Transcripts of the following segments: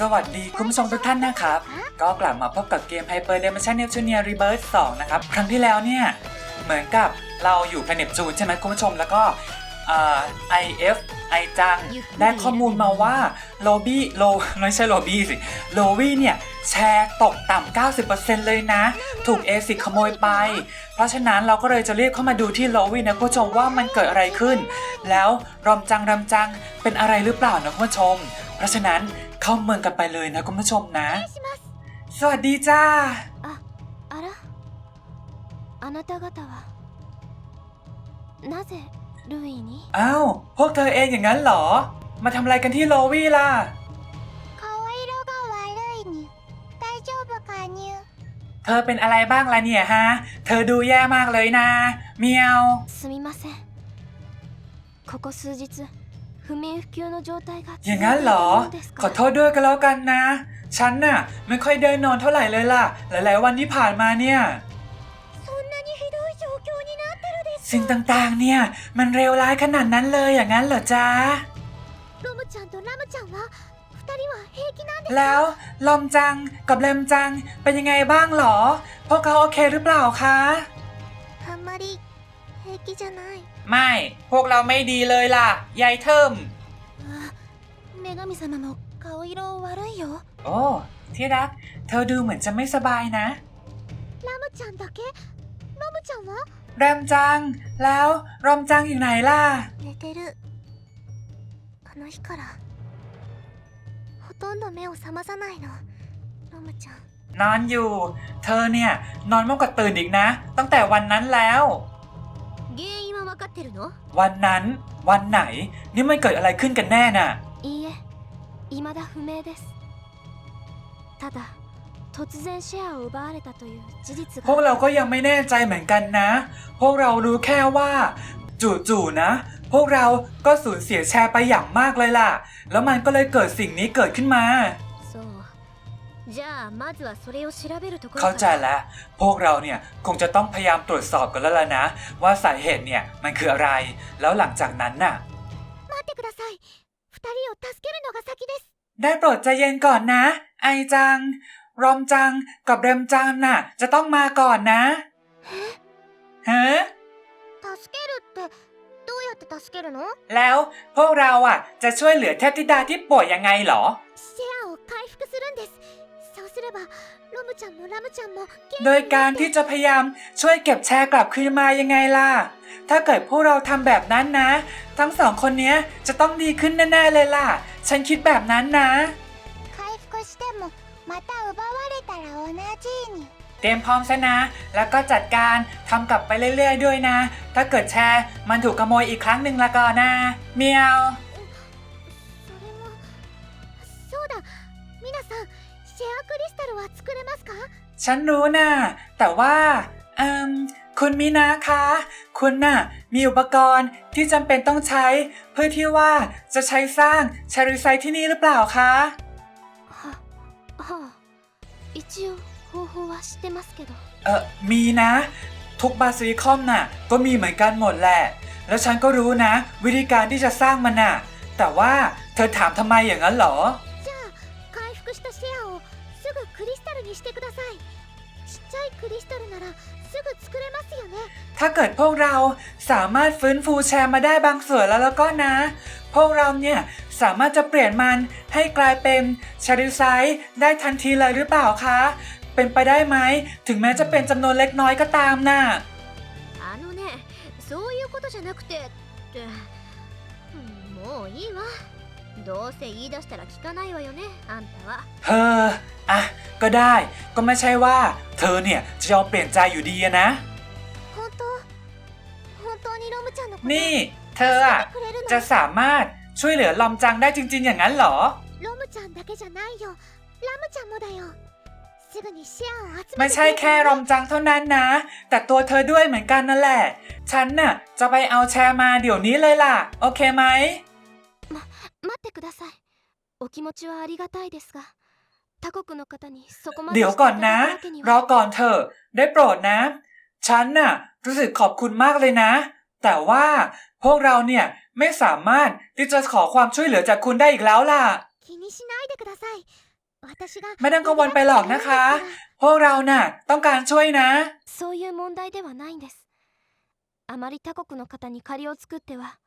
สวัสดีคุณผู้ชมทุกท่านนะครับ ก็กลับมาพบกับเกม Hyper Dimension Neptunia Rebirth 2 นะครับ ครั้งที่แล้วเนี่ย เหมือนกับเราอยู่แพลเนปจูนใช่ไหมคุณผู้ชมแล้วก็อ่า IF ไอจัง ได้ข้อมูลมาว่าโลบี้โลไม่ใช่โลบี้สิโลวี่เนี่ย แชร์ตกต่ำ 90%เลยนะ ถูกเอซิขโมยไป เพราะฉะนั้นเราก็เลยจะรีบเข้ามาดูที่โลวี่นะคุณผู้ชมว่ามันเกิดอะไรขึ้น แล้วรอมจังรำจังเป็นอะไรหรือเปล่านะคุณผู้ชม เพราะฉะนั้น เข้าเมืองกันไปเลยนะคุณผู้ชมนะ สวัสดีจ้า あらあなた方はなぜルイに อ้าว พวกเธอเองอย่างนั้นเหรอ มาทำอะไรกันที่โลวี่ล่ะ 顔色が悪いに大丈夫かに เธอเป็นอะไรบ้างล่ะเนี่ยฮะ เธอดูแย่มากเลยนะ เมียว すみませんここ数日不眠不休の状態が อย่างนั้นเหรอ 続いているのです ขอ か โทษด้วยก็แล้วกันนะ ฉันน่ะ ไม่ค่อยได้นอนเท่าไหร่เลยล่ะ หลาย ๆ วันที่ผ่านมาเนี่ย そんなにひどい状況になってるです สิ่งต่าง ๆ เนี่ย มันเร็วร้ายขนาดนั้นเลยอย่างนั้นเหรอจ๊ะ ロムちゃんとラムちゃんは二人は平気なんです แล้วลอมจังกับแรมจังเป็นยังไงบ้างเหรอ พวกเขาโอเคหรือเปล่าคะ あんまり平気じゃない ไม่ พวกเราไม่ดีเลยล่ะ ยายเทิม あ女神様も顔色悪いよ โอ้ ที่รัก เธอดูเหมือนจะไม่สบายนะ ラムちゃんだけロムちゃんは แรมจัง แล้วรอมจังอยู่ไหนล่ะ 寝てるあの日からほとんど目を覚まさないのロムちゃん นอนอยู่ เธอเนี่ย นอนมากกว่าตื่นอีกนะ ตั้งแต่วันนั้นแล้ว 原因 因 は分かってるの วันนั้น วันไหน นี่มันเกิดอะไรขึ้นกันแน่น่ะ いいえ未だ不明ですただ突然シェアを奪われたという事実 พวก が เราก็ยังไม่แน่ใจเหมือนกันนะ พวกเรารู้แค่ว่า จู่ๆนะ พวกเราก็สูญเสียแชร์ไปอย่างมากเลยล่ะ แล้วมันก็เลยเกิดสิ่งนี้เกิดขึ้นมา เข้าใจแล้ว พวกเราเนี่ยคงจะต้องพยายามตรวจสอบกันแล้วล่ะนะ ว่าสาเหตุเนี่ยมันคืออะไร แล้วหลังจากนั้นน่ะได้โปรดใจเย็นก่อนนะ ไอจัง รอมจังกับเรมจังน่ะ จะต้องมาก่อนนะฮะแล้วพวกเราอะจะช่วยเหลือเทพธิดาที่ป่วยยังไงหรอ ればロムちゃんもラムちゃんも元気に โดยการที่จะพยายามช่วยเก็บแชร์กลับคืนมายังไงล่ะ ถ้าเกิดพวกเราทำแบบนั้นนะ ทั้งสองคนเนี้ยจะต้องดีขึ้นแน่ๆเลยล่ะ ฉันคิดแบบนั้นนะ 回復してもまた奪われたら同じに เตรียมพร้อมซะนะ แล้วก็จัดการทำกลับไปเรื่อยๆด้วยนะ ถ้าเกิดแชร์มันถูกขโมยอีกครั้งหนึ่งละก็นะเมียว それもそうだ皆さんシ ェアクリスタルは作れますか ฉันรู้นะแต่ว่าเอืมคุณมินะคะ คุณน่ะ มีอุปกรณ์ที่จำเป็นต้องใช้ เพื่อที่ว่าจะใช้สร้างชาริไซต์ที่นี่หรือเปล่าคะ ははあ一応方法は知ってますけど เออมีนะ ทุกบาซิลิคอมน่ะ ก็มีเหมือนกันหมดแหละ แล้วฉันก็รู้นะ วิธีการที่จะสร้างมันน่ะ แต่ว่าเธอถามทำไมอย่างนั้นเหรอ じゃあ回復したシェアをす ぐクリスタルにしてくださいちっちゃいクリスタルならすぐ作れますよね ถ้าเกิดพวกเราสามารถฟื้นฟูแชร์มาได้บางส่วนแล้วแล้วก็นะ พวกเราเนี่ยสามารถจะเปลี่ยนมันให้กลายเป็นชาริไซต์ได้ทันทีเลยหรือเปล่าคะ เป็นไปได้ไหม ถึงแม้จะเป็นจำนวนเล็กน้อยก็ตามน่ะ あのねそういうことじゃなくてってうんもういいわ どうせ言い出したら聞かないわよねあんたは เธออ่ะ ก็ได้ ก็ไม่ใช่ว่า เธอเนี่ยจะยอมเปลี่ยนใจอยู่ดีอะนะ 本当本当にロムちゃんのこと นี่ เธออะ くれるの จะสามารถช่วยเหลือลอมจังได้จริง ๆ อย่างนั้นเหรอ ロムちゃんだけじゃないよラムちゃんもだよすぐにシェアを集めて ไม่ใช่แค่รอมจังเท่านั้นนะ แต่ตัวเธอด้วยเหมือนกันนั่นแหละ ฉันน่ะ จะไปเอาแชร์มาเดี๋ยวนี้เลยล่ะ โอเคไหม 待ってくださいお気持ちはありがたいですが他国の方にそこまで เดี๋ยวก่อนนะ していただくわけに รอ は ก่อนเถอะ ได้โปรดนะ ฉันน่ะ รู้สึกขอบคุณมากเลยนะ แต่ว่าพวกเราเนี่ยไม่สามารถที่จะขอความช่วยเหลือจากคุณได้อีกแล้วล่ะ 気に にしないでください私が ไม่ต้องกังวลไปหรอกนะคะ พวกเราน่ะ ต้องการช่วยนะ そういう問題ではないんですあまり他国の方に借りを作っては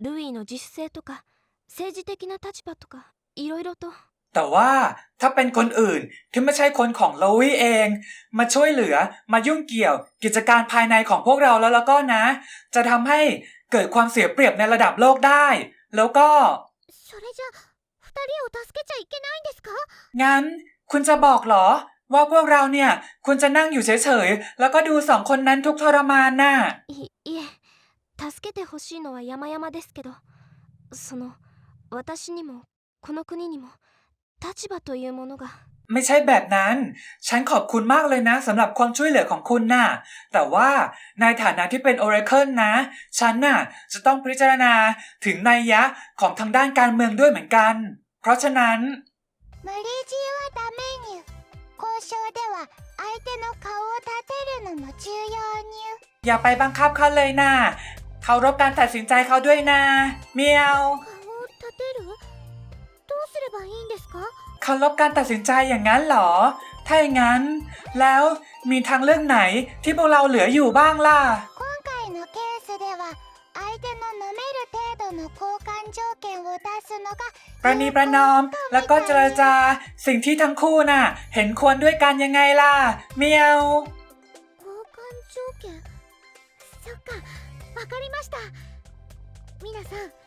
ルイの自主性とか 政治的な立場とかいろいろと แต่ว่าถ้าเป็นคนอื่นที่ไม่ใช่คนของโลวี่เอง มาช่วยเหลือมายุ่งเกี่ยว กิจการภายในของพวกเราแล้วแล้วก็นะ จะทำให้เกิดความเสียเปรียบในระดับโลกได้ แล้วก็ それじゃ二人を助けちゃいけないんですか งั้น คุณจะบอกเหรอ ว่าพวกเราเนี่ยควรจะนั่งอยู่เฉยๆ แล้วก็ดูสองคนนั้นทุกข์ทรมานน่ะ いいえ助けてほしいのは山々ですけどその 私にもこの国にも立場というものが ไม่ใช่แบบนั้น ฉันขอบคุณมากเลยนะสำหรับความช่วยเหลือของคุณน่ะ แต่ว่าในฐานะที่เป็น Oracle นะ ฉันน่ะ จะต้องพิจารณาถึงนัยยะของทางด้านการเมืองด้วยเหมือนกัน เพราะฉะนั้น 無理強いはダメにゅ交渉では相手の顔を立てるのも重要にゅ อย่าไปบังคับเขาเลยนะเคารพการตัดสินใจเขาด้วยนะเมียว 顔を立てるどうすればいいんですか เคารพการตัดสินใจอย่างนั้นเหรอ ถ้าอย่างนั้น แล้วมีทางเลือกไหนที่พวกเราเหลืออยู่บ้างล่ะ 今回のケースでは相手の飲める程度の交換条件を出すのが ประนีประนอม แล้วก็เจรจา สิ่งที่ทั้งคู่น่ะ เห็นควรด้วยกันยังไงล่ะ เมียว 交換条件そっかわかりました皆さん私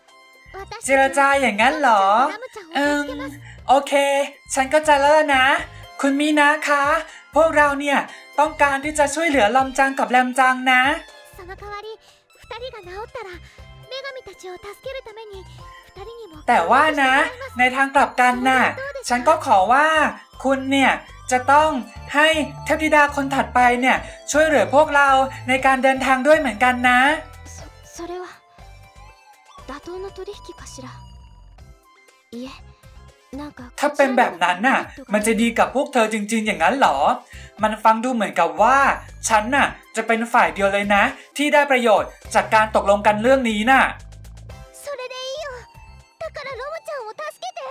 เจรจาอย่างนั้นเหรอ ラムちゃん เอิ を ม 助けます โอเค ฉันก็จะแล้วนะ คุณมีนะคะ พวกเราเนี่ย ต้องการที่จะช่วยเหลือลอมจังกับแรมจังนะ その代わり二人が治ったら女神たちを助けるために二人にも แต่ว่านะ ในทางกลับกันน่ะ ฉันก็ขอว่า คุณเนี่ย จะต้องให้เทพธิดาคนถัดไปเนี่ย ช่วยเหลือพวกเราในการเดินทางด้วยเหมือนกันนะ そそれは 妥当な取引かしらいえなんか ถ้าเป็นแบบนั้นน่ะ มันจะดีกับพวกเธอจริง ๆ อย่างนั้นเหรอ มันฟังดูเหมือนกับว่า ฉันน่ะ จะเป็นฝ่ายเดียวเลยนะ ที่ได้ประโยชน์จากการตกลงกันเรื่องนี้น่ะ それでいいよだからロムちゃんを助けて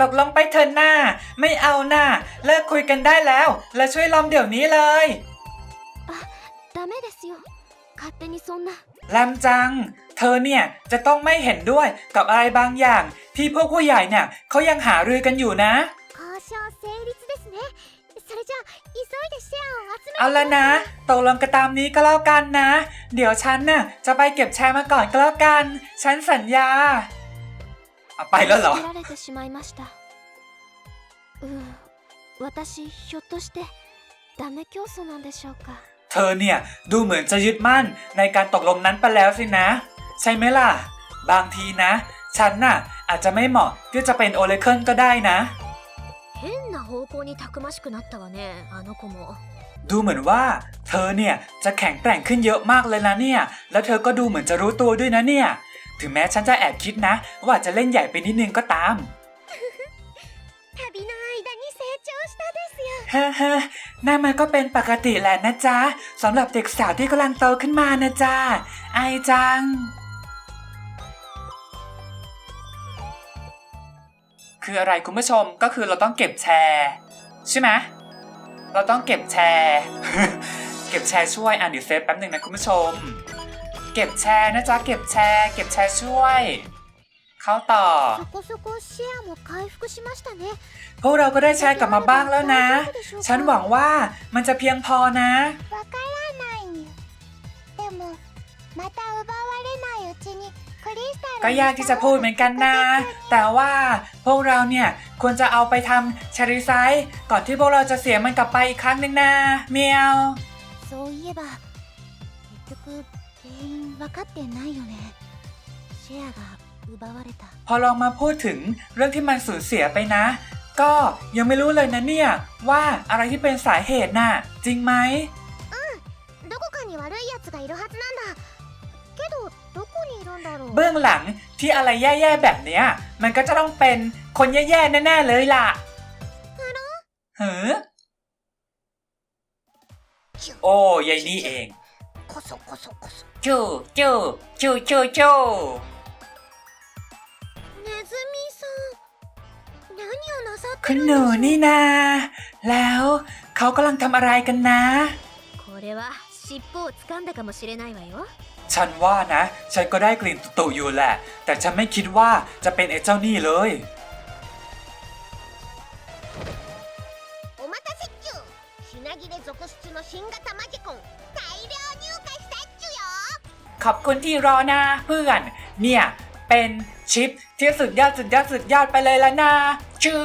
ตกลงไปเถอะหน้า ไม่เอาหน้า เลิกคุยกันได้แล้ว และช่วยลอมเดี๋ยวนี้เลย ダメですよ 勝手にそんな แลมจัง เธอเนี่ย จะต้องไม่เห็นด้วยกับอะไรบางอย่าง ที่พวกผู้ใหญ่เนี่ยเขายังหารือกันอยู่นะ 交渉成立ですねそれじゃあ急いでシェアを集め เอาละนะ ตกลงกันตามนี้ก็แล้วกันนะ เดี๋ยวฉันน่ะ จะไปเก็บแชร์มาก่อนก็แล้วกัน ฉันสัญญาเอาไปแล้วเหรอ られてしまいましたうん私ひょっとしてダメ競争なんでしょうか เธอเนี่ย ดูเหมือนจะยึดมั่นในการตกลงนั้นไปแล้วสินะ ใช่ไหมล่ะ บางทีนะ ฉันน่ะ อาจจะไม่เหมาะที่จะเป็นโอเลเคิลก็ได้นะ 変な方向にたくましくなったわねあの子も ดูเหมือนว่า เธอเนี่ยจะแข็งแกร่งขึ้นเยอะมากเลยนะเนี่ย แล้วเธอก็ดูเหมือนจะรู้ตัวด้วยนะเนี่ย ถึงแม้ฉันจะแอบคิดนะ ว่าจะเล่นใหญ่ไปนิดนึงก็ตาม 旅の間に成長 したですよ เฮ้เฮ้นั่นมันก็เป็นปกติแหละนะจ๊ะสำหรับเด็กสาวที่กำลังโตขึ้นมานะจ๊ะไอจัง คืออะไรคุณผู้ชมก็คือเราต้องเก็บแชร์ ใช่ไหมเราต้องเก็บแชร์ เก็บแชร์ช่วยอ่านดิเซฟแป๊บหนึ่งนะคุณผู้ชม เก็บแชร์นะจ๊ะเก็บแชร์ เก็บแชร์ช่วย เข้าต่อ そこそこシェアも回復しましたね พวกเราก็ได้แชร์กลับมาบ้างแล้วนะ ฉันหวังว่ามันจะเพียงพอนะ わからないにゅでもまた奪われないうちにクリスタル ก็ยากที่จะพูดเหมือนกันนะ แต่ว่าพวกเราเนี่ย ควรจะเอาไปทำชาริไซส์ก่อนที่พวกเราจะเสียมันกลับไปอีกครั้งหนึ่งนะเมียว そういえば結局原因分かってないよねシェアが奪われた พอลองมาพูดถึงเรื่องที่มันสูญเสียไปนะ ก็ยังไม่รู้เลยนะเนี่ย ว่าอะไรที่เป็นสาเหตุน่ะ จริงไหมเบื้องหลังที่อะไรแย่ๆแบบเนี้ย มันก็จะต้องเป็นคนแย่ๆแน่ๆเลยล่ะเฮ้อโอ้ยายนี่เองจูจูจูจูจูจู คุณหนูนี่นา แล้วเขากำลังทำอะไรกันนะฉันว่านะ ฉันก็ได้กลิ่นตุ่อยู่แหละ แต่ฉันไม่คิดว่าจะเป็นไอ้เจ้านี่เลยขอบคุณที่รอนะเพื่อน เนี่ย เป็นชิป ชียสุดยอดสุดยอดสุดยอดไปเลยละนะชู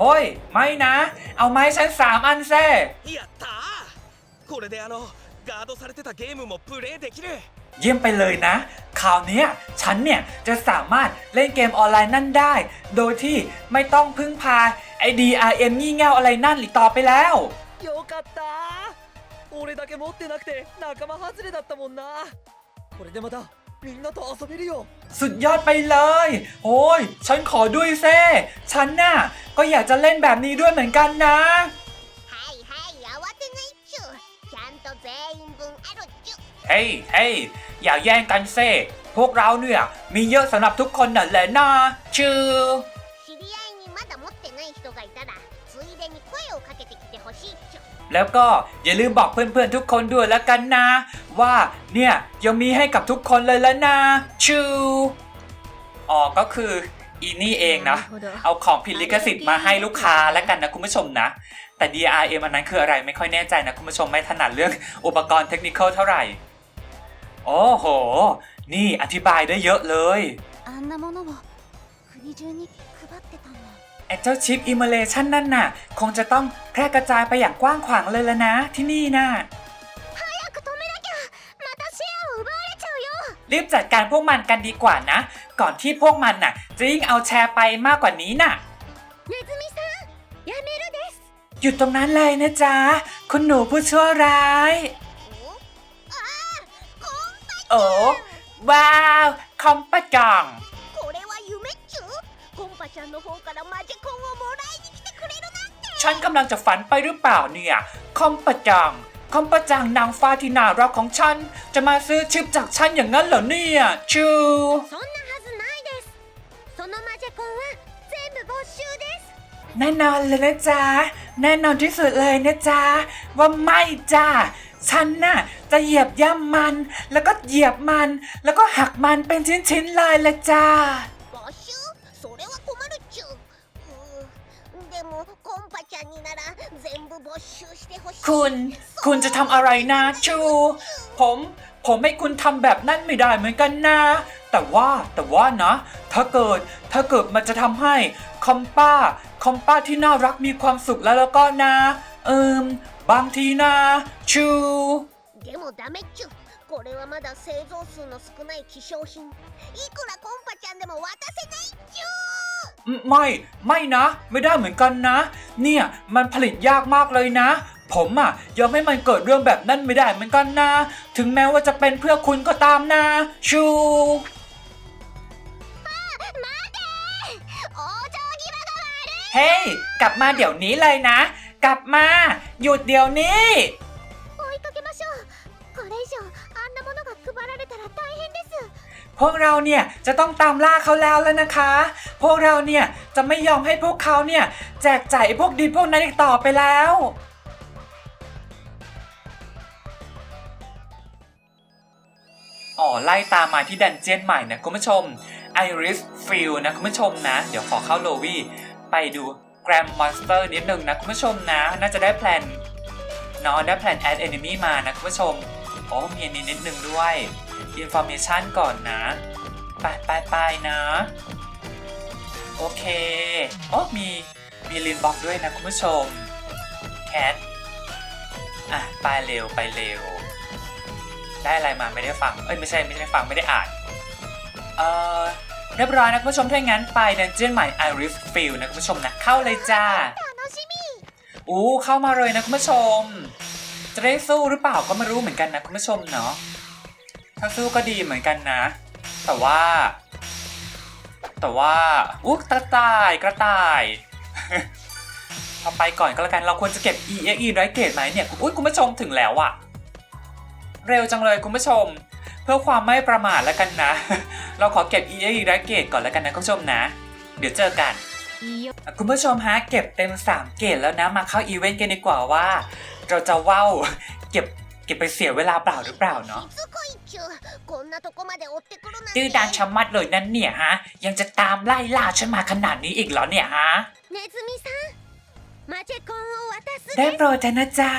โอ้ย ไม่นะ เอาไม้ฉันสามอันแซ่เยี่ยมไปเลยนะ คราวนี้ฉันเนี่ยจะสามารถเล่นเกมออนไลน์นั่นได้ โดยที่ไม่ต้องพึ่งพาไอ DRM งี่เง่าอะไรนั่นหลีกต่อไปแล้วโยกัตตา俺だけ持ってなくて สุดยอดไปเลย โอ้ย ฉันขอด้วยเซ่ฉันน่ะ ก็อยากจะเล่นแบบนี้ด้วยเหมือนกันนะ はいはい慌てないっちゅちゃんと全員分あるっちゅ เฮ้ยเฮ้ยอย่าแย่งกันเซ่พวกเราเนี่ย มีเยอะสำหรับทุกคนน่ะแหละนะชื่อ 知り合いにまだ持ってない人がいたらついでに声をかけてきてほしいっちゅ แล้วก็อย่าลืมบอกเพื่อนๆทุกคนด้วยแล้วกันนะ ว่าเนี่ยยังมีให้กับทุกคนเลยแล้วนะชูอ๋อก็คืออีนี่เองนะ เอาของผิดลิขสิทธิ์มาให้ลูกค้าแล้วกันนะคุณผู้ชมนะ แต่ DRM อันนั้นคืออะไรไม่ค่อยแน่ใจนะคุณผู้ชมไม่ถนัดเรื่องอุปกรณ์เทคนิคเท่าไหร่ โอ้โห นี่อธิบายได้เยอะเลยไอ้เจ้าชิปอิมเมเลชันนั่นน่ะ คงจะต้องแพร่กระจายไปอย่างกว้างขวางเลยแล้วนะที่นี่น่ะ รีบจัดการพวกมันกันดีกว่านะ ก่อนที่พวกมันน่ะจะยิ่งเอาแชร์ไปมากกว่านี้น่ะหยุดตรงนั้นเลยนะจ๊ะ คุณหนูผู้ชั่วร้าย โอ้ว้าว คอมปะจังฉันกำลังจะฝันไปหรือเปล่าเนี่ย คอมปะจัง คอมปะจังนางฟ้าที่น่ารักของฉัน จะมาซื้อชิปจากฉันอย่างนั้นเหรอเนี่ยชู そんなはずないですそのマジコンは全部没収です แน่นอนเลยนะจ๊ะ แน่นอนที่สุดเลยนะจ๊ะ ว่าไม่จ้าฉันน่ะจะเหยียบย่ำมัน แล้วก็เหยียบมัน แล้วก็หักมันเป็นชิ้นๆเลยละจ้า 没収それは困るっちゅううんでもコンパちゃんになら 全部没収してほしい คุณ คุณจะทำอะไรนะชู ผม ผมให้คุณทำแบบนั้นไม่ได้เหมือนกันนะ แต่ว่า แต่ว่านะ ถ้าเกิด ถ้าเกิดมันจะทำให้คอมป้า คอมป้าที่น่ารักมีความสุขแล้วแล้วก็นะ เอิมบางทีนะ ชู でもダメっちゅ これはまだ製造数の少ない希少品いくらコンパちゃんでも渡せないっちゅ ไม่ ไม่นะ ไม่ได้เหมือนกันนะ เนี่ย มันผลิตยากมากเลยนะ ผมอ่ะยอมให้มันเกิดเรื่องแบบนั้นไม่ได้เหมือนกันนะ ถึงแม้ว่าจะเป็นเพื่อคุณก็ตามนะ ชู 往生際が悪い เฮ้ย กลับมาเดี๋ยวนี้เลยนะ กลับมา หยุดเดี๋ยวนี้ พวกเราเนี่ยจะต้องตามล่าเขาแล้วแล้วนะคะ พวกเราเนี่ยจะไม่ยอมให้พวกเขาเนี่ยแจกจ่ายพวกดีพวกนั้นอีกต่อไปแล้ว อ๋อไล่ตามมาที่ดันเจียนใหม่นะคุณผู้ชม Iris Field นะคุณผู้ชมนะ เดี๋ยวขอเข้าโลวี่ไปดูแกรมมอนสเตอร์นิดนึงนะคุณผู้ชมนะ น่าจะได้แพลนเนาะได้แพลน add enemy มานะคุณผู้ชม โอ้มีอันนี้นิดนึงด้วย อินโฟมิชันก่อนนะ ไปไปไปนะ โอเคอ๋อมี มีลินบ็อกด้วยนะคุณผู้ชม แคท อะ ไปเร็วไปเร็ว ได้อะไรมาไม่ได้ฟัง เอ้ย ไม่ใช่ ไม่ได้ฟังไม่ได้อ่าน เออเรียบร้อยนะคุณผู้ชมถ้างั้นไปดันเจียนใหม่ไอริสฟิลนะคุณผู้ชมนะ เข้าเลยจ้าอู้เข้ามาเลยนะคุณผู้ชม จะได้สู้หรือเปล่าก็ไม่รู้เหมือนกันนะคุณผู้ชมเนาะ ถ้าสู้ก็ดีเหมือนกันนะ แต่ว่า แต่ว่าอุ๊กระต่ายกระต่ายเอาไปก่อนก็แล้วกันเราควรจะเก็บ e x e ไรเกตไหมเนี่ยอุ้ยคุณผู้ชมถึงแล้วอะเร็วจังเลยคุณผู้ชม เพื่อความไม่ประมาทแล้วกันนะ เราขอเก็บ e x e ไรเกตก่อนแล้วกันนะคุณผู้ชมนะ เดี๋ยวเจอกันคุณผู้ชมฮะเก็บเต็ม 3 เกตแล้วนะมาเข้าอีเวนต์กันดีกว่าว่า เราจะว่าวเก็บเก็บไปเสียเวลาเปล่าหรือเปล่าเนาะ ดื้อดานชะมัดเลยนั่นเนี่ยฮะ ยังจะตามไล่ล่าฉันมาขนาดนี้อีกเหรอเนี่ยฮะได้โปรดเถอะนะจ๊ะ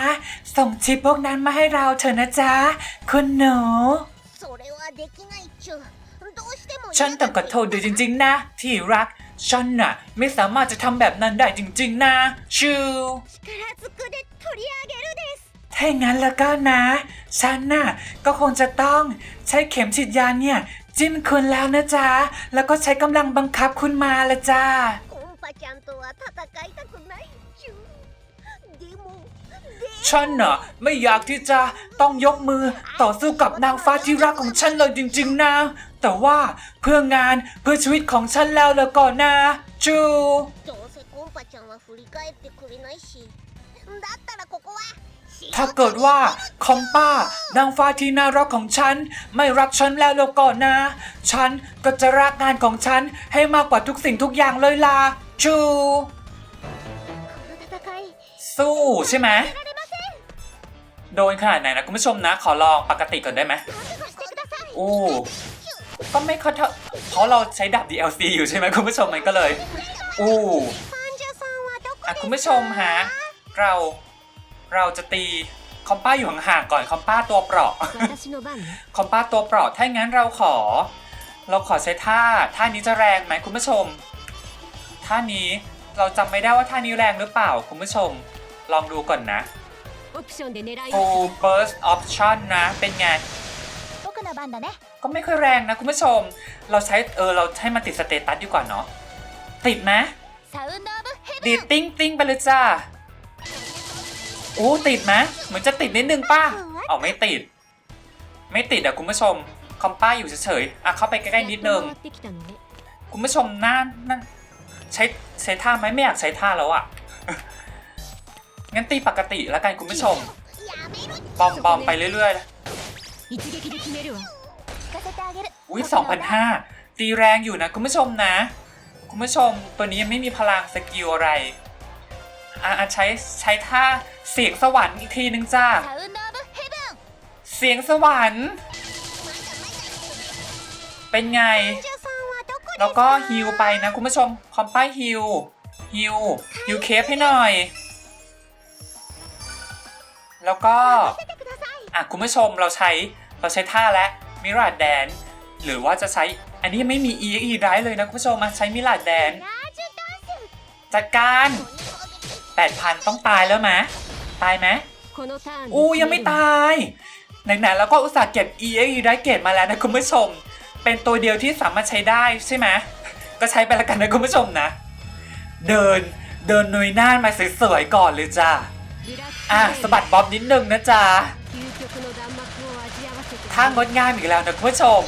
ส่งชิปพวกนั้นมาให้เราเถอะนะจ๊ะ คุณหนูฉันต้องขอโทษด้วยจริง ๆ นะ ที่รัก ฉันน่ะ ไม่สามารถจะทำแบบนั้นได้จริง ๆ นะ ชิว ずくで取り上げるです ถ้าอย่างนั้นแล้วก็นะ ฉันน่ะ ก็คงจะต้องใช้เข็มฉีดยาเนี่ย จิ้มคุณแล้วนะจ๊ะ แล้วก็ใช้กำลังบังคับคุณมาละจ้า コンパちゃんとは戦いたくないっちゅうでもで ฉันน่ะ ไม่อยากที่จะต้องยกมือต่อสู้กับนางฟ้าที่รักของฉันเลยจริงๆนะ แต่ว่าเพื่องานเพื่อชีวิตของฉันแล้วแล้วก่อนนะ จู どうせコンパちゃんは振り返ってくれないしだったらここは ถ้าเกิดว่าคอมป้านางฟ้าที่น่ารักของฉัน ไม่รักฉันแล้วลก่อนนะ ฉันก็จะรักงานของฉันให้มากกว่าทุกสิ่งทุกอย่างเลยล่ะชู สู้ใช่ไหมโดนขนาดไหนนะคุณผู้ชมนะ ขอลองปกติก่อนได้ไหมอู้ก็ไม่ค่อยเพราะเราใช้ดับ DLC อยู่ใช่ไหมคุณผู้ชมมันก็เลย อู้คุณผู้ชมฮะเรา เราจะตีคอมป้าอยู่ห่างๆก่อนคอมป้าตัวเปราะ คอมป้าตัวเปราะถ้างั้นเราขอ เราขอใช้ท่าท่านี้จะแรงไหมคุณผู้ชม ท่านี้เราจำไม่ได้ว่าท่านี้แรงหรือเปล่าคุณผู้ชม ลองดูก่อนนะ full burst option นะเป็นไงก็ไม่ค่อยแรงนะคุณผู้ชม เราใช้เออเราให้มันติดสเตตัสดีกว่าเนาะติดไหมดีติ้งติ้งไปเลยจ้า โอ้ติดไหมเหมือนจะติดนิดนึงป้าเอาไม่ติด ไม่ติดอะคุณผู้ชม คอมป้าอยู่เฉยๆอะเข้าไปใกล้ๆนิดนึงคุณผู้ชมน่าน่าใช้ใช้ท่าไหมไม่อยากใช้ท่าแล้วอะงั้นตีปกติแล้วกันคุณผู้ชมบอมบอมไปเรื่อยๆอุ้ยสองพันห้าตีแรงอยู่นะคุณผู้ชมนะ คุณผู้ชมตัวนี้ยังไม่มีพลังสกิลอะไร อะใช้ใช้ท่าเสียงสวรรค์อีกทีนึงจ้า เสียงสวรรค์ เป็นไง แล้วก็ฮิวไปนะคุณผู้ชม คอมป้ายฮิวฮิวฮิวเคฟให้หน่อย แล้วก็ อะคุณผู้ชมเราใช้เราใช้ท่าและมิราดแดนหรือว่าจะใช้อันนี้ไม่มี EXE ได้เลยนะคุณผู้ชมมาใช้มิราดแดนจัดการ แปดพันต้องตายแล้วมะ ตายไหมอู้ยังไม่ตายไหนๆแล้วก็อุตส่าห์เก็บ EXU ได้เกรมาแล้วนะคุณผู้ชม เป็นตัวเดียวที่สามารถใช้ได้ใช่ไหมก็ใช้ไปละกันนะคุณผู้ชมนะ เดินเดินหนุยหน้ามาสวยๆก่อนเลยจ้าอะสะบัดบ๊อบนิดนึงนะจ้าท่างดงามอีกแล้วนะคุณผู้ชม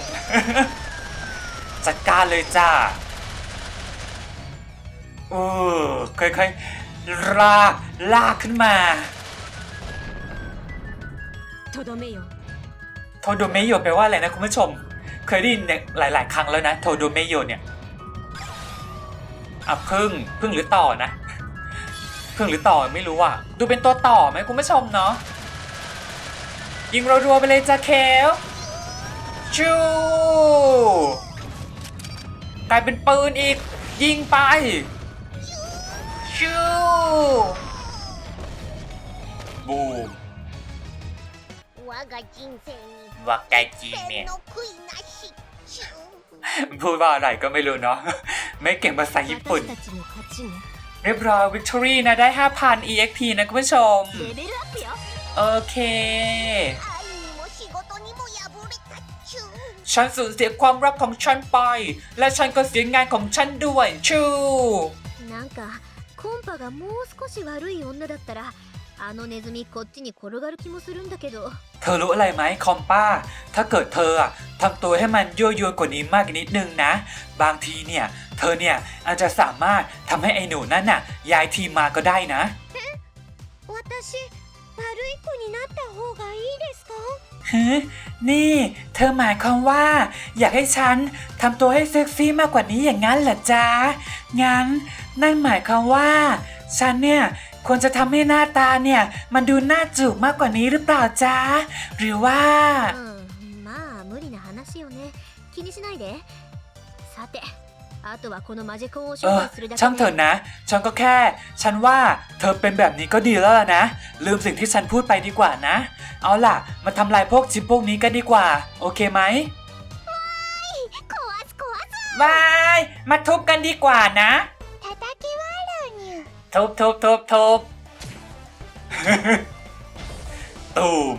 จัดการเลยจ้าเออค่อยๆ ลาลากขึ้นมาโทโดเมโยโทโดเมโยแปลว่าอะไรนะคุณผู้ชม เคยได้ยินหลาย ๆ ครั้งแล้วนะโทโดเมโยเนี่ยอะพึ่งพึ่งหรือต่อนะพึ่งหรือต่อไม่รู้อะดูเป็นตัวต่อไหมคุณผู้ชมเนาะยิงรัวๆไปเลยจ้าเคลชูกลายเป็นปืนอีกยิงไป จูบูม 我が人生に ว่าไกจีเนี่ย 天の悔いなしチュー พูดว่าอะไรก็ไม่รู้เนาะ ไม่เก่งภาษาญี่ปุ่น 私たちの勝ちね เรียบร้อย Victory นะได้ 5,000 EXP นะคุณผู้ชม レベルアップよ โอเค 愛にも仕事にも敗れたチュー ฉันสูญเสียความรักของฉันไป และฉันก็เสียงานของฉันด้วยชู なんか コンパがもう少し悪い女だったらあのネズミこっちに転がる気もするんだけど เธอรู้อะไรไหมคอมป้า ถ้าเกิดเธออะทำตัวให้มันยั่วยวนกว่านี้มากนิดนึงนะ บางทีเนี่ย เธอเนี่ยอาจจะสามารถทำให้ไอ้หนูนั่นน่ะย้ายทีมมาก็ได้นะ 私 悪い子になった方がいいですか ฮึนี่ เธอหมายความว่า อยากให้ฉันทำตัวให้เซ็กซี่มากกว่านี้อย่างนั้นเหรอจ๊ะ งั้น นั่นหมายความว่า ฉันเนี่ยควรจะทำให้หน้าตาเนี่ย มันดูน่าจูบมากกว่านี้หรือเปล่าจ๊ะ หรือว่า うんまあ無理な話よね気にしないでさて เออช่างเถอะนะ ฉันก็แค่ ฉันว่าเธอเป็นแบบนี้ก็ดีแล้วล่ะนะ ลืมสิ่งที่ฉันพูดไปดีกว่านะ เอาล่ะ มาทำลายพวกชิปพวกนี้กันดีกว่า โอเคไหมวาย มาทุบกันดีกว่านะทุบทุบทุบทุบตูม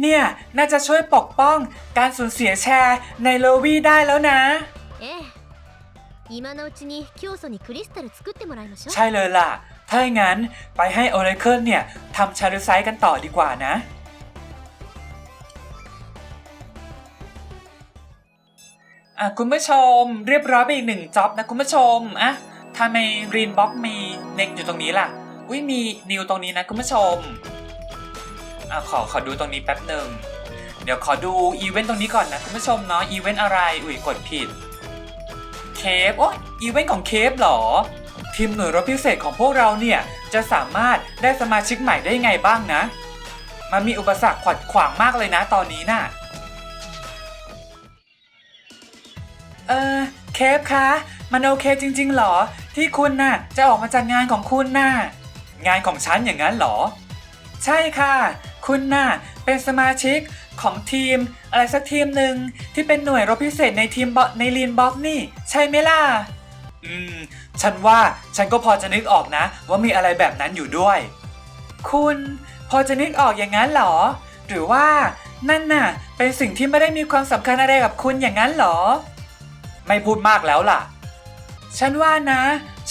เนี่ย น่าจะช่วยปกป้องการสูญเสียแชร์ในโลวี่ได้แล้วนะ ええ今のうちに教祖にクリスタル作ってもらいましょう ใช่เลยล่ะ ถ้าอย่างนั้นไปให้ Oracle เนี่ยทำชาร์ลไซต์กันต่อดีกว่านะ อ่ะคุณผู้ชมเรียบร้อยไปอีกหนึ่งจ็อบนะคุณผู้ชมอ่ะทำไมรีนบ็อกมีเน็กอยู่ตรงนี้ล่ะ อุ้ยมีนิวตรงนี้นะคุณผู้ชม อะขอขอดูตรงนี้แป๊บหนึ่ง เดี๋ยวขอดูอีเวนต์ตรงนี้ก่อนนะคุณผู้ชมเนาะอีเวนต์อะไร อุ้ยกดผิด เคฟโอ้อีเวนต์ของเคฟเหรอ ทีมหน่วยรบพิเศษของพวกเราเนี่ย จะสามารถได้สมาชิกใหม่ได้ไงบ้างนะ มันมีอุปสรรคขวัดขวางมากเลยนะตอนนี้น่ะ เออเคฟคะ มันโอเคจริง ๆ เหรอ ที่คุณน่ะ จะออกมาจากงานของคุณน่ะ งานของฉันอย่างนั้นเหรอ ใช่ค่ะ คุณน่ะเป็นสมาชิกของทีม อะไรสักทีมหนึ่งที่เป็นหน่วยรบพิเศษในทีมบอในลีนบ็อกนี่ ใช่ไหมล่ะ อืม ฉันว่าฉันก็พอจะนึกออกนะ ว่ามีอะไรแบบนั้นอยู่ด้วย คุณพอจะนึกออกอย่างนั้นเหรอ หรือว่านั่นน่ะ เป็นสิ่งที่ไม่ได้มีความสำคัญอะไรกับคุณอย่างนั้นเหรอ ไม่พูดมากแล้วล่ะ ฉันว่านะ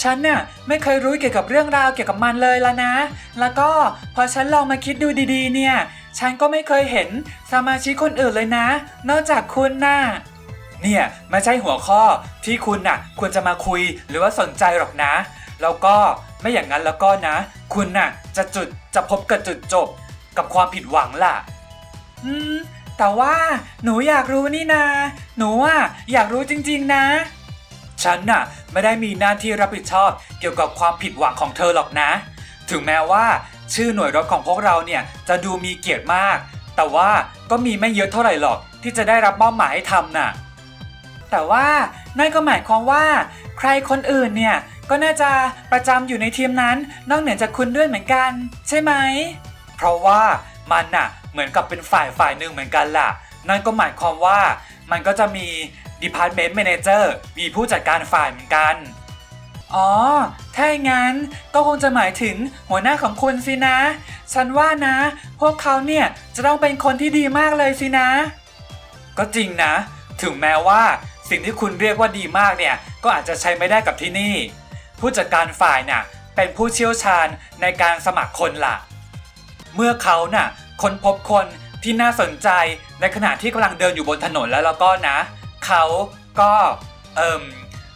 ฉันเนี่ยไม่เคยรู้เกี่ยวกับเรื่องราวเกี่ยวกับมันเลยละนะ แล้วก็พอฉันลองมาคิดดูดีๆ เนี่ย ฉันก็ไม่เคยเห็นสมาชิกคนอื่นเลยนะ นอกจากคุณน่ะเนี่ยไม่ใช่หัวข้อที่คุณน่ะ ควรจะมาคุยหรือว่าสนใจหรอกนะ แล้วก็ไม่อย่างนั้นแล้วก็นะ คุณน่ะ จะจุดจะพบกับจุดจบ กับความผิดหวังล่ะ อืม แต่ว่าหนูอยากรู้นี่นาหนูอะอยากรู้จริง ๆ นะ ฉันน่ะไม่ได้มีหน้าที่รับผิดชอบเกี่ยวกับความผิดหวังของเธอหรอกนะ ถึงแม้ว่าชื่อหน่วยรบของพวกเราเนี่ยจะดูมีเกียรติมาก แต่ว่าก็มีไม่เยอะเท่าไหร่หรอกที่จะได้รับมอบหมายให้ทำน่ะ แต่ว่านั่นก็หมายความว่า ใครคนอื่นเนี่ยก็น่าจะประจำอยู่ในทีมนั้น นอกเหนือจากคุณด้วยเหมือนกัน ใช่ไหม เพราะว่ามันน่ะเหมือนกับเป็นฝ่ายฝ่ายหนึ่งเหมือนกันล่ะ นั่นก็หมายความว่ามันก็จะมี Department Manager มีผู้จัดการฝ่ายเหมือนกัน อ๋อ ถ้าอย่างนั้นก็คงจะหมายถึงหัวหน้าของคุณสินะ ฉันว่านะ พวกเขาเนี่ยจะต้องเป็นคนที่ดีมากเลยสินะ ก็จริงนะ ถึงแม้ว่าสิ่งที่คุณเรียกว่าดีมากเนี่ย ก็อาจจะใช้ไม่ได้กับที่นี่ ผู้จัดการฝ่ายน่ะเป็นผู้เชี่ยวชาญในการสมัครคนล่ะ เมื่อเขาน่ะค้นพบคนที่น่าสนใจในขณะที่กำลังเดินอยู่บนถนนแล้วแล้วก็นะ เขาก็เอิม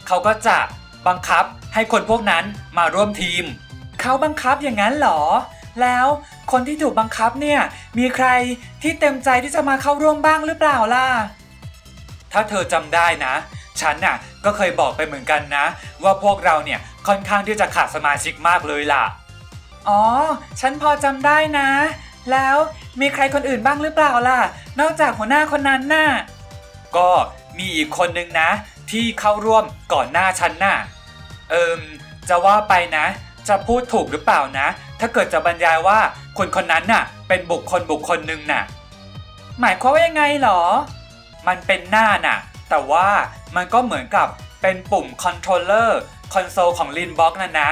เขาก็จะบังคับให้คนพวกนั้นมาร่วมทีม เขาบังคับอย่างนั้นหรอ แล้วคนที่ถูกบังคับเนี่ยมีใครที่เต็มใจที่จะมาเข้าร่วมบ้างหรือเปล่าล่ะ ถ้าเธอจำได้นะ ฉันน่ะก็เคยบอกไปเหมือนกันนะ ว่าพวกเราเนี่ยค่อนข้างที่จะขาดสมาชิกมากเลยล่ะ อ๋อ ฉันพอจำได้นะ แล้วมีใครคนอื่นบ้างหรือเปล่าล่ะ นอกจากหัวหน้าคนนั้นน่ะ ก็ มีอีกคนนึงนะ ที่เข้าร่วมก่อนหน้าฉันน่ะ เอิมจะว่าไปนะ จะพูดถูกหรือเปล่านะ ถ้าเกิดจะบรรยายว่าคนคนนั้นน่ะ เป็นบุคคลบุคคลหนึ่งน่ะ หมายความว่ายังไงเหรอ มันเป็นหน้าน่ะ แต่ว่ามันก็เหมือนกับเป็นปุ่มคอนโทรลเลอร์คอนโซลของลินบ็อกนั่นนะ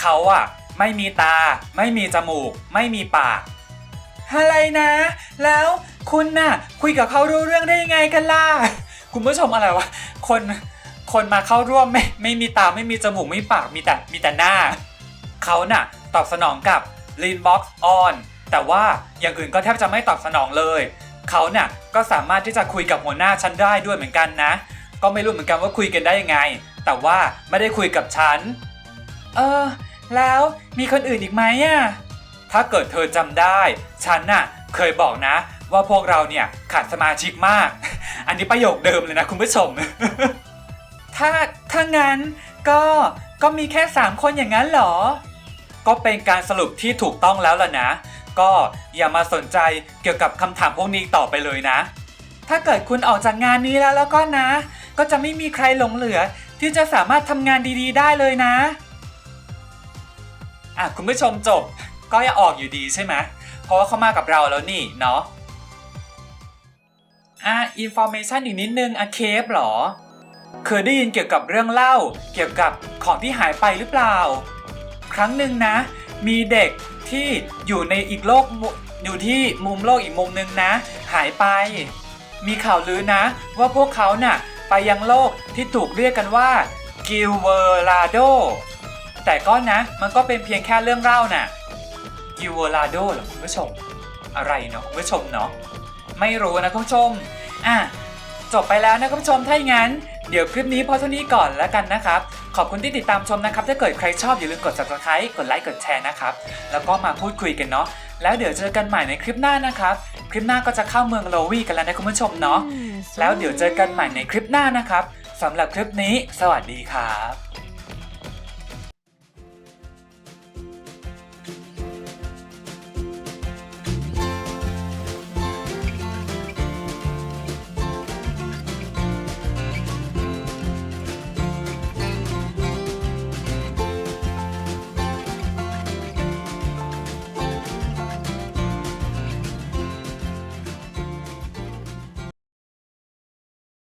เขาอะไม่มีตา ไม่มีจมูก ไม่มีปาก อะไรนะ แล้วคุณน่ะ คุยกับเขารู้เรื่องได้ยังไงกันล่ะ คุณผู้ชมอะไรวะ คนคนมาเข้าร่วมไม่ไม่มีตาไม่มีจมูกไม่มีปากมีแต่มีแต่หน้า เขาน่ะตอบสนองกับ Lean Box On แต่ว่าอย่างอื่นก็แทบจะไม่ตอบสนองเลย เขาน่ะก็สามารถที่จะคุยกับหัวหน้าฉันได้ด้วยเหมือนกันนะ ก็ไม่รู้เหมือนกันว่าคุยกันได้ยังไง แต่ว่าไม่ได้คุยกับฉัน เออ แล้วมีคนอื่นอีกไหมอะถ้าเกิดเธอจำได้ ฉันน่ะเคยบอกนะ ว่าพวกเราเนี่ยขาดสมาชิกมาก อันนี้ประโยคเดิมเลยนะคุณผู้ชม ถ้าถ้างั้นก็ก็มีแค่ 3 คนอย่างนั้นเหรอ ก็เป็นการสรุปที่ถูกต้องแล้วล่ะนะ ก็อย่ามาสนใจเกี่ยวกับคำถามพวกนี้ต่อไปเลยนะ ถ้าเกิดคุณออกจากงานนี้แล้วแล้วก็นะ ก็จะไม่มีใครหลงเหลือ ที่จะสามารถทำงานดีๆ ได้เลยนะอะคุณผู้ชมจบก็อย่าออกอยู่ดีใช่ไหมเพราะว่าเขามากับเราแล้วนี่เนาะ อะอินฟอร์เมชันอีกนิดนึงอะเคฟหรอ เคยได้ยินเกี่ยวกับเรื่องเล่า เกี่ยวกับของที่หายไปหรือเปล่า ครั้งหนึ่งนะ มีเด็กที่อยู่ในอีกโลกอยู่ที่มุมโลกอีกมุมหนึ่งนะ หายไป มีข่าวลือนะ ว่าพวกเขาน่ะไปยังโลกที่ถูกเรียกกันว่ากิลเวอร์ลาโดแต่ก็นะมันก็เป็นเพียงแค่เรื่องเล่าน่ะกิลเวอร์ลาโดเหรอคุณผู้ชม อะไรเนาะคุณผู้ชมเนาะ ไม่รู้นะคุณผู้ชม อะจบไปแล้วนะคุณผู้ชมถ้าอย่างนั้น เดี๋ยวคลิปนี้พอเท่านี้ก่อนแล้วกันนะครับ ขอบคุณที่ติดตามชมนะครับ ถ้าเกิดใครชอบอย่าลืมกด subscribe กดไลค์กดแชร์นะครับ แล้วก็มาพูดคุยกันเนาะแล้วเดี๋ยวเจอกันใหม่ในคลิปหน้านะครับ คลิปหน้าก็จะเข้าเมืองโลวี่กันแล้วนะคุณผู้ชมเนาะแล้วเดี๋ยวเจอกันใหม่ในคลิปหน้านะครับสำหรับคลิปนี้ สวัสดีครับ